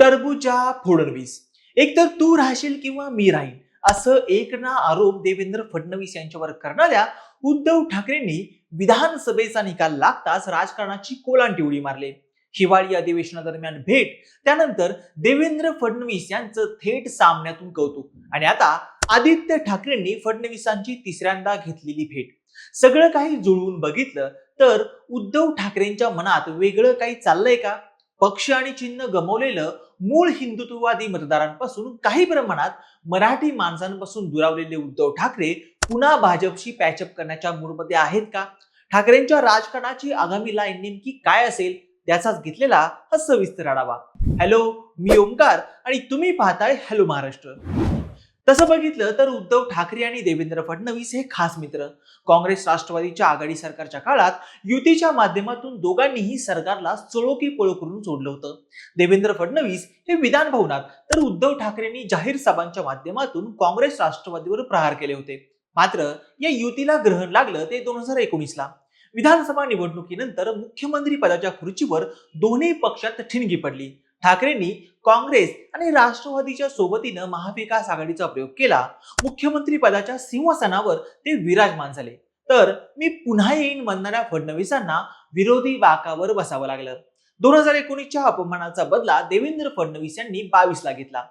टरबूजा फोडणवीस. एकतर तू राहशील किंवा मी राहीन असं एक ना आरोप देवेंद्र फडणवीस यांच्यावर करणाऱ्या उद्धव ठाकरेंनी विधानसभेचा निकाल लागताच राजकारणाची कोलांटी उडी मारली. हिवाळी अधिवेशनादरम्यान भेट त्यानंतर देवेंद्र फडणवीस यांचं थेट सामन्यातून कौतुक आणि आता आदित्य ठाकरेंनी फडणवीसांची तिसऱ्यांदा घेतलेली भेट. सगळं काही जुळवून बघितलं तर उद्धव ठाकरेंच्या मनात वेगळं काही चाललंय का? पक्ष आणि चिन्ह गमवलेलं मूळ हिंदुत्ववादी मतदारांपासून काही प्रमाणात मराठी माणसांपासून दुरावलेले उद्धव ठाकरे पुन्हा भाजपशी पॅचअप करण्याच्या मूडमध्ये आहेत का? ठाकरेंच्या राजकारणाची आगामी लाईन नेमकी काय असेल? त्याचाच घेतलेला हा सविस्तर आढावा. हॅलो मी ओमकार आणि तुम्ही पाहताय हॅलो महाराष्ट्र तसं बघितलं तर उद्धव ठाकरे आणि देवेंद्र फडणवीस हे खास मित्र. काँग्रेस राष्ट्रवादीच्या आघाडी सरकारच्या काळात युतीच्या माध्यमातून दोघांनीही सरकारला चोळोकी पळो करून सोडलं होतं. देवेंद्र फडणवीस हे विधान भवनात तर उद्धव ठाकरेंनी जाहीर सभांच्या माध्यमातून काँग्रेस राष्ट्रवादीवर प्रहार केले होते. मात्र या युतीला ग्रहण लागलं ते दोन हजार एकोणीसला. विधानसभा निवडणुकीनंतर मुख्यमंत्री पदाच्या खुर्चीवर दोन्ही पक्षात ठिणगी पडली. ठाकरेंनी काँग्रेस आणि राष्ट्रवादीच्या सोबतीनं महाविकास आघाडीचा प्रयोग केला मुख्यमंत्री पदाच्या सिंहासनावर ते विराजमान झाले. तर मी पुन्हा येईन म्हणणाऱ्या फडणवीसांना विरोधी बाकावर बसावं लागलं. दोन हजार एकोणीसच्या अपमानाचा बदला देवेंद्र फडणवीस यांनी बावीसला घेतला.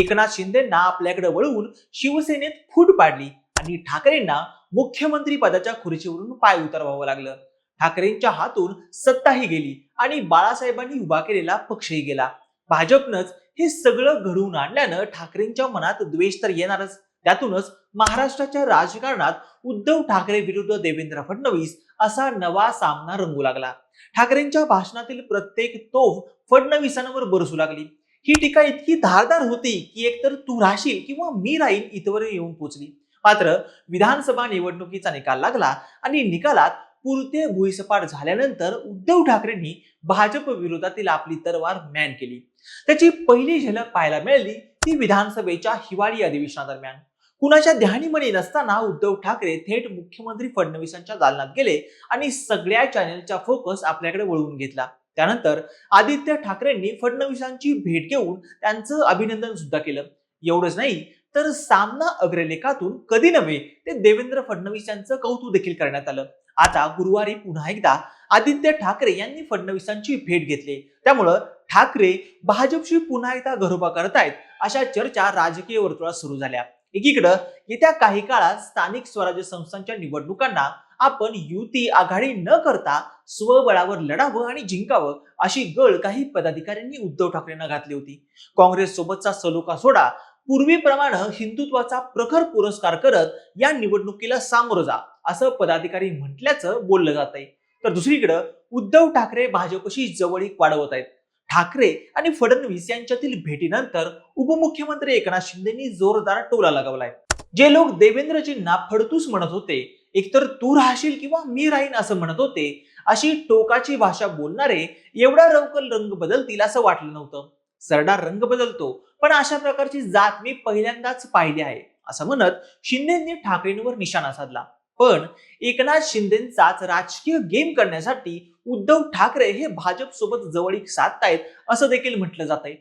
एकनाथ शिंदेना आपल्याकडे वळवून शिवसेनेत फूट पाडली आणि ठाकरेंना मुख्यमंत्री पदाच्या खुर्चीवरून पाय उतरवावं लागलं. ठाकरेंच्या हातून सत्ताही गेली आणि बाळासाहेबांनी उभा केलेला पक्षही गेला. भाजपनंच हे सगळं घडवून आणल्यानं ठाकरेंच्या मनात द्वेष तर येणारच. त्यातूनच महाराष्ट्राच्या राजकारणात उद्धव ठाकरे विरुद्ध देवेंद्र फडणवीस असा नवा सामना रंगू लागला. ठाकरेंच्या भाषणातील प्रत्येक तोफ फडणवीसांवर बरसू लागली. ही टीका इतकी धारदार होती की एकतर तू राहशील किंवा मी राहील इथवर येऊन पोचली. मात्र विधानसभा निवडणुकीचा निकाल लागला आणि निकालात पुरते भुईसपाट झाल्यानंतर उद्धव ठाकरेंनी भाजप विरोधातील आपली तरवार मॅन केली. त्याची पहिली झलक पाहायला मिळाली ती विधानसभेच्या हिवाळी अधिवेशनादरम्यान. कुणाच्या ध्यानीमनी नसताना उद्धव ठाकरे थेट मुख्यमंत्री फडणवीसांच्या दालनात गेले आणि सगळ्या चॅनेलचा फोकस आपल्याकडे वळवून घेतला. त्यानंतर आदित्य ठाकरेंनी फडणवीसांची भेट घेऊन त्यांचं अभिनंदन सुद्धा केलं. एवढंच नाही तर सामना अग्रलेखातून कधी नव्हे ते देवेंद्र फडणवीस यांचं कौतुक देखील करण्यात आलं. आता गुरुवारी पुन्हा एकदा आदित्य ठाकरे यांनी फडणवीसांची भेट घेतली. त्यामुळं ठाकरे भाजपशी पुन्हा एकदा घरोबा करतायत अशा चर्चा राजकीय वर्तुळात सुरू झाल्या. एकीकडं येत्या काही काळात स्थानिक स्वराज्य संस्थांच्या निवडणुकांना आपण युती आघाडी न करता स्वबळावर लढावं आणि जिंकावं अशी गळ काही पदाधिकाऱ्यांनी उद्धव ठाकरेंना घातली होती. काँग्रेस सोबतचा सलोखा सोडा पूर्वीप्रमाणे हिंदुत्वाचा प्रखर पुरस्कार करत या निवडणुकीला सामोरं जा असं पदाधिकारी म्हटल्याचं बोललं जात आहे. तर दुसरीकडं उद्धव ठाकरे भाजपशी जवळीक वाढवत आहेत. ठाकरे आणि फडणवीस यांच्यातील भेटीनंतर उपमुख्यमंत्री एकनाथ शिंदेनी जोरदार टोला लगावलाय. जे लोक देवेंद्रजींना फडतूस म्हणत होते एकतर तू राहशील किंवा मी राहीन असं म्हणत होते अशी टोकाची भाषा बोलणारे एवढा लवकर रंग बदलतील असं वाटलं नव्हतं. सरदार रंग बदलतो पण अशा प्रकारची जात मी पहिल्यांदाच पाहिली आहे. असं म्हणत शिंदेंनी ठाकरेंवर निशाणा साधला. पण एकनाथ शिंदेचाच राजकीय गेम करण्यासाठी उद्धव ठाकरे हे भाजप सोबत जवळीक साधतायत असं देखील म्हटलं जात आहे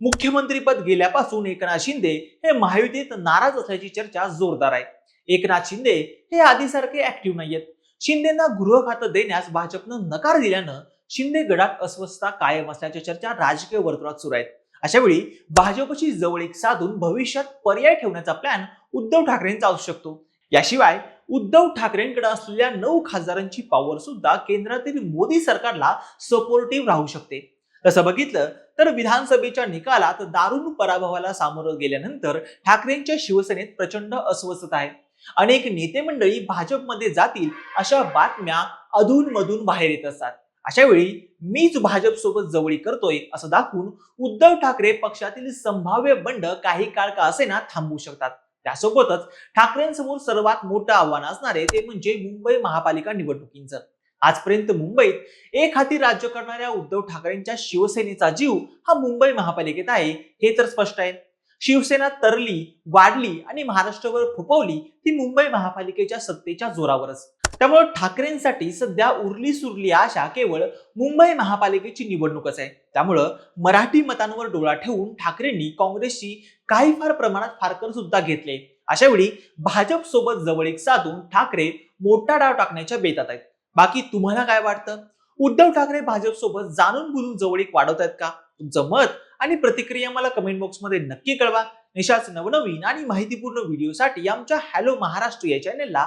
मुख्यमंत्रीपद गेल्यापासून एकनाथ शिंदे हे महायुतीत नाराज असल्याची चर्चा जोरदार आहे. एकनाथ शिंदे हे आधीसारखे ऍक्टिव्ह नाहीयेत. शिंदेना गृह खातं देण्यास भाजपनं नकार दिल्यानं शिंदे गडात अस्वस्थता कायम असल्याच्या चर्चा राजकीय वर्तुळात सुरू आहेत. अशा वेळी भाजपची जवळीक साधून भविष्यात पर्याय ठेवण्याचा प्लॅन उद्धव ठाकरेंचा असू शकतो. याशिवाय उद्धव ठाकरेंकडे असलेल्या नऊ खासदारांची पॉवर सुद्धा केंद्रातील मोदी सरकारला सपोर्टिव्ह राहू शकते. तसं बघितलं तर विधानसभेच्या निकालात दारुण पराभवाला सामोरं गेल्यानंतर ठाकरेंच्या शिवसेनेत प्रचंड अस्वस्थता आहे. अनेक नेते मंडळी भाजपमध्ये जातील अशा बातम्या अधूनमधून बाहेर येत असतात. अशा वेळी मीच भाजप सोबत जवळी करतोय असं दाखवून उद्धव ठाकरे पक्षातील संभाव्य बंड काही काळ का असेना थांबवू शकतात. त्यासोबतच ठाकरेंसमोर सर्वात मोठं आव्हान असणारे ते म्हणजे मुंबई महापालिका निवडणुकींचं. आजपर्यंत मुंबईत एक हाती राज्य करणाऱ्या उद्धव ठाकरेंच्या शिवसेनेचा जीव हा मुंबई महापालिकेत आहे हे तर स्पष्ट आहे. शिवसेना तरली वाढली आणि महाराष्ट्रावर फुपवली ती मुंबई महापालिकेच्या सत्तेच्या जोरावरच. त्यामुळे ठाकरेंसाठी सध्या उरली सुरली आशा केवळ मुंबई महापालिकेची निवडणूकच आहे. त्यामुळं मराठी मतांवर डोळा ठेवून ठाकरेंनी काँग्रेसची काही फार प्रमाणात फारकर सुद्धा घेतले. अशा वेळी भाजप सोबत जवळीक साधून ठाकरे मोठा डाव टाकण्याच्या बेतात आहेत. बाकी तुम्हाला काय वाटतं? उद्धव ठाकरे भाजप सोबत जाणून बुजून जवळीक वाढवत आहेत का? तुमचं मत आणि प्रतिक्रिया मला कमेंट बॉक्समध्ये नक्की कळवा. निशाच नवनवीन आणि माहितीपूर्ण व्हिडिओसाठी आमच्या हॅलो महाराष्ट्र या चॅनेलला